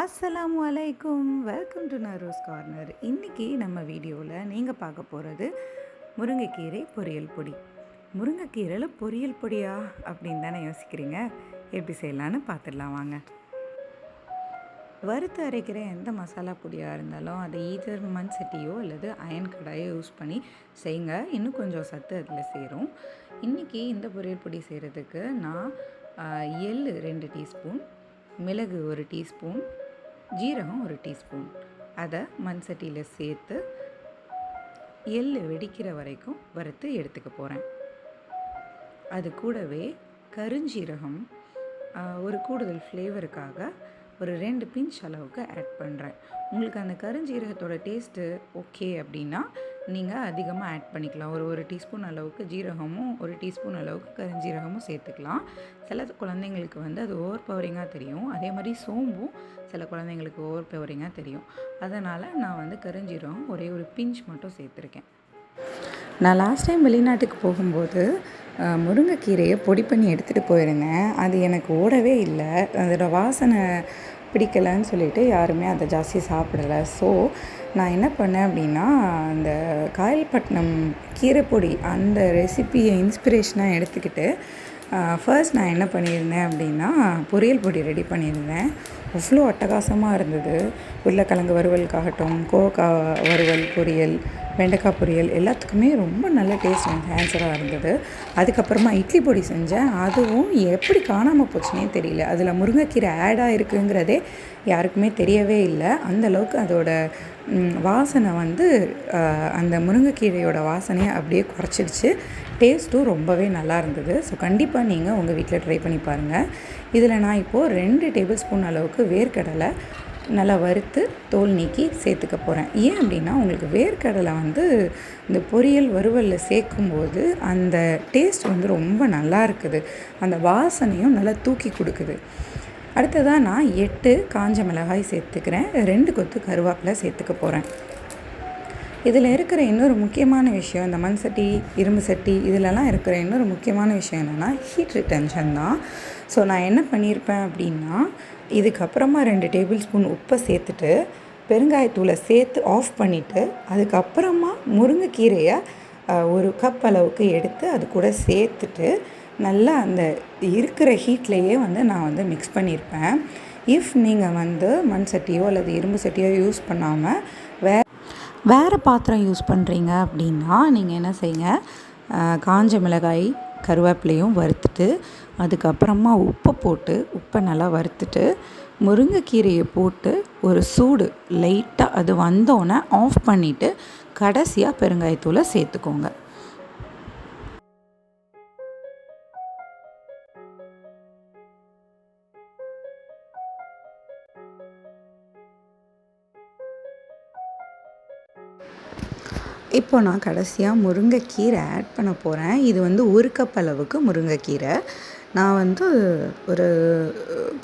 அஸ்ஸலாமு வலைக்கும் welcome to நரோஸ் corner. இன்றைக்கி நம்ம வீடியோவில் நீங்கள் பார்க்க போகிறது முருங்கைக்கீரை பொரியல் பொடி. முருங்கைக்கீரையில் பொரியல் பொடியா அப்படின்னு தானே யோசிக்கிறீங்க? எப்படி செய்யலான்னு பார்த்துடலாம் வாங்க. வறுத்து அரைக்கிற எந்த மசாலா பொடியாக இருந்தாலும் அதை ஈதர் மண் சட்டியோ அல்லது அயன் கடாயோ யூஸ் பண்ணி செய்யுங்க. இன்னும் கொஞ்சம் சத்து அதில் சேரும். இன்றைக்கி இந்த பொரியல் பொடி செய்கிறதுக்கு நான் எள் ரெண்டு டீஸ்பூன் மிளகு ஒரு டீஸ்பூன் ஜீரகம் ஒரு டீஸ்பூன். அதை மண் சட்டியில் சேர்த்து எள் வெடிக்கிற வரைக்கும் வறுத்து எடுத்துக்க போகிறேன் அது கூடவே கருஞ்சீரகம் ஒரு கூடுதல் ஃப்ளேவருக்காக ஒரு ரெண்டு பிஞ்ச் அளவுக்கு ஆட் பண்ணுறேன் உங்களுக்கு அந்த கருஞ்சீரகத்தோட டேஸ்ட்டு ஓகே அப்படின்னா நீங்கள் அதிகமாக ஆட் பண்ணிக்கலாம். ஒரு ஒரு டீஸ்பூன் அளவுக்கு ஜீரகமும் ஒரு டீஸ்பூன் அளவுக்கு கருஞ்சீரகமும் சேர்த்துக்கலாம். சில குழந்தைங்களுக்கு வந்து அது ஓவர் பவரிங்காக தெரியும். அதே மாதிரி சோம்பும் சில குழந்தைங்களுக்கு ஓவர் பவரிங்காக தெரியும். அதனால் நான் வந்து கருஞ்சீரகம் ஒரே ஒரு பிஞ்ச் மட்டும் சேர்த்துருக்கேன். நான் லாஸ்ட் டைம் வெளிநாட்டுக்கு போகும்போது முருங்கைக்கீரையை பொடி பண்ணி எடுத்துகிட்டு போயிருந்தேன். அது எனக்கு ஓடவே இல்லை. அதோட வாசனை பிடிக்கலைன்னு சொல்லிட்டு யாருமே அதை ஜாஸ்தி சாப்பிடலை. ஸோ நான் என்ன பண்ணேன் அப்படின்னா அந்த காயல்பட்டினம் கீரைப்பொடி அந்த ரெசிபியை இன்ஸ்பிரேஷனாக எடுத்துக்கிட்டு ஃபர்ஸ்ட் நான் என்ன பண்ணியிருந்தேன் அப்படின்னா பொரியல் பொடி ரெடி பண்ணியிருந்தேன். அவ்வளோ அட்டகாசமாக இருந்தது. உருளைக்கிழங்கு வறுவலுக்காகட்டும் கோவக்காய் வறுவல் பொரியல் வெண்டைக்காய் பொரியல் எல்லாத்துக்குமே ரொம்ப நல்ல டேஸ்ட் எனக்கு ஆன்சராக இருந்தது. அதுக்கப்புறமா இட்லி பொடி செஞ்சேன். அதுவும் எப்படி காணாமல் போச்சுனே தெரியல. அதில் முருங்கைக்கீரை ஆடாக இருக்குங்கிறதே யாருக்குமே தெரியவே இல்லை. அந்தளவுக்கு அதோட வாசனை வந்து அந்த முருங்கைக்கீரையோட வாசனையை அப்படியே குறைச்சிடுச்சு. டேஸ்ட்டும் ரொம்பவே நல்லா இருந்தது. ஸோ கண்டிப்பாக நீங்கள் உங்கள் வீட்டில் ட்ரை பண்ணி பாருங்கள் இதில் நான் இப்போது ரெண்டு டேபிள் ஸ்பூன் அளவுக்கு வேர்க்கடலை நல்லா வறுத்து தோல் நீக்கி சேர்த்துக்க போகிறேன் ஏன் அப்படின்னா உங்களுக்கு வேர்க்கடலை வந்து இந்த பொரியல் வறுவலில் சேர்க்கும்போது அந்த டேஸ்ட் வந்து ரொம்ப நல்லா இருக்குது. அந்த வாசனையும் நல்லா தூக்கி கொடுக்குது. அடுத்ததாக நான் எட்டு காஞ்ச மிளகாய் சேர்த்துக்கிறேன். ரெண்டு கொத்து கருவேப்பிலை சேர்த்துக்க போகிறேன் இதில் இருக்கிற இன்னொரு முக்கியமான விஷயம் இந்த மண் சட்டி இரும்பு சட்டி இதிலலாம் இருக்கிற இன்னொரு முக்கியமான விஷயம் என்னென்னா ஹீட் ரிட்டன்ஷன் தான். ஸோ நான் என்ன பண்ணியிருப்பேன் அப்படின்னா இதுக்கப்புறமா ரெண்டு டேபிள் ஸ்பூன் உப்பை சேர்த்துட்டு பெருங்காயத்தூளை சேர்த்து ஆஃப் பண்ணிவிட்டு அதுக்கப்புறமா முருங்கைக்கீரையை ஒரு கப் அளவுக்கு எடுத்து அது கூட சேர்த்துட்டு நல்லா அந்த இருக்கிற ஹீட்லேயே வந்து நான் வந்து மிக்ஸ் பண்ணியிருப்பேன். இஃப் நீங்கள் வந்து மண் சட்டியோ அல்லது இரும்பு சட்டியோ யூஸ் பண்ணாமல் வே வேறு பாத்திரம் யூஸ் பண்ணுறீங்க அப்படின்னா நீங்கள் என்ன செய்யுங்க காஞ்ச மிளகாய் கருவேப்பிலையும் வறுத்துட்டு அதுக்கப்புறமா உப்பை போட்டு உப்பை நல்லா வறுத்துட்டு முருங்கைக்கீரையை போட்டு ஒரு சூடு லைட்டாக அது வந்தோடனே ஆஃப் பண்ணிவிட்டு கடைசியாக பெருங்காயத்தூளை சேர்த்துக்கோங்க. இப்போ நான் கடைசியாக முருங்கைக்கீரை ஆட் பண்ண போகிறேன் இது வந்து ஒரு கப் அளவுக்கு முருங்கைக்கீரை. நான் வந்து ஒரு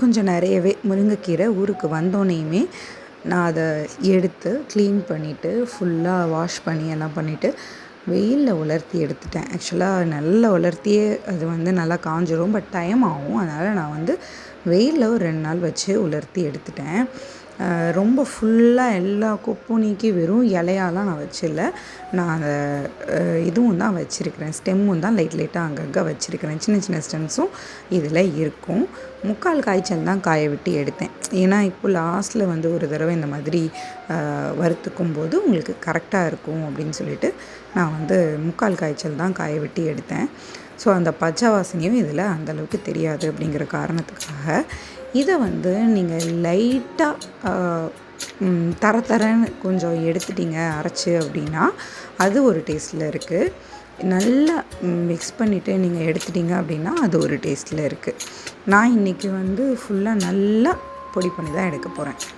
கொஞ்சம் நிறையவே முருங்கைக்கீரை ஊருக்கு வந்தோடனேயுமே நான் அதை எடுத்து க்ளீன் பண்ணிவிட்டு ஃபுல்லாக வாஷ் பண்ணி எல்லாம் பண்ணிவிட்டு வெயிலில் உலர்த்தி எடுத்துட்டேன். ஆக்சுவலாக நல்லா உலர்த்தியே அது வந்து நல்லா காஞ்சிரும் பட் டைம் ஆகும். அதனால் நான் வந்து வெயிலில் ஒரு ரெண்டு நாள் வச்சு உலர்த்தி எடுத்துட்டேன். ரொம்ப ஃபுல்லாக எல்லா கொப்பும் நீக்கி வெறும் இலையாலாம் நான் வச்சில்ல. நான் அந்த இதுவும் தான் வச்சுருக்கிறேன். ஸ்டெம்மும் தான் லைட் லைட்டாக அங்கங்கே வச்சுருக்கிறேன். சின்ன சின்ன ஸ்டெம்ஸும் இதில் இருக்கும். முக்கால் காய்ச்சல் தான் காய விட்டு எடுத்தேன். ஏன்னா இப்போ லாஸ்ட்டில் வந்து ஒரு தடவை இந்த மாதிரி வறுத்துக்கும் போது உங்களுக்கு கரெக்டாக இருக்கும் அப்படின்னு சொல்லிட்டு நான் வந்து முக்கால் காய்ச்சல் தான் காய விட்டு எடுத்தேன். ஸோ அந்த பச்சை வாசனையும் இதில் அந்தளவுக்கு தெரியாது அப்படிங்கிற காரணத்துக்காக இதை வந்து நீங்கள் லைட்டாக தர தரன்னு கொஞ்சம் எடுத்துட்டீங்க அரைச்சி அப்படின்னா அது ஒரு டேஸ்ட்டில் இருக்குது நல்லா மிக்ஸ் பண்ணிவிட்டு நீங்கள் எடுத்துட்டீங்க அப்படின்னா அது ஒரு டேஸ்ட்டில் இருக்குது நான் இன்றைக்கி வந்து ஃபுல்லாக நல்லா பொடி பண்ணி தான் எடுக்க போகிறேன்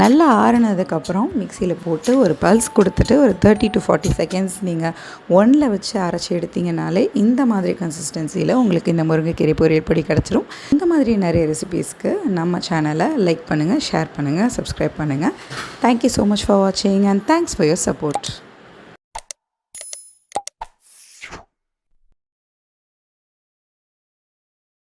நல்லா ஆறுனதுக்கப்புறம் மிக்சியில் போட்டு ஒரு பல்ஸ் கொடுத்துட்டு ஒரு தேர்ட்டி டு ஃபார்ட்டி செகண்ட்ஸ் நீங்கள் ஒன்னில் வச்சு அரைச்சி எடுத்தீங்கனாலே இந்த மாதிரி கன்சிஸ்டன்சியில் உங்களுக்கு இந்த முருங்கைக்கீரை பொரியல் பொடி கிடச்சிரும். இந்த மாதிரி நிறைய ரெசிபீஸ்க்கு நம்ம சேனலை லைக் பண்ணுங்கள் ஷேர் பண்ணுங்கள் சப்ஸ்கிரைப் பண்ணுங்கள் thank you so much for வாட்சிங் and thanks for your support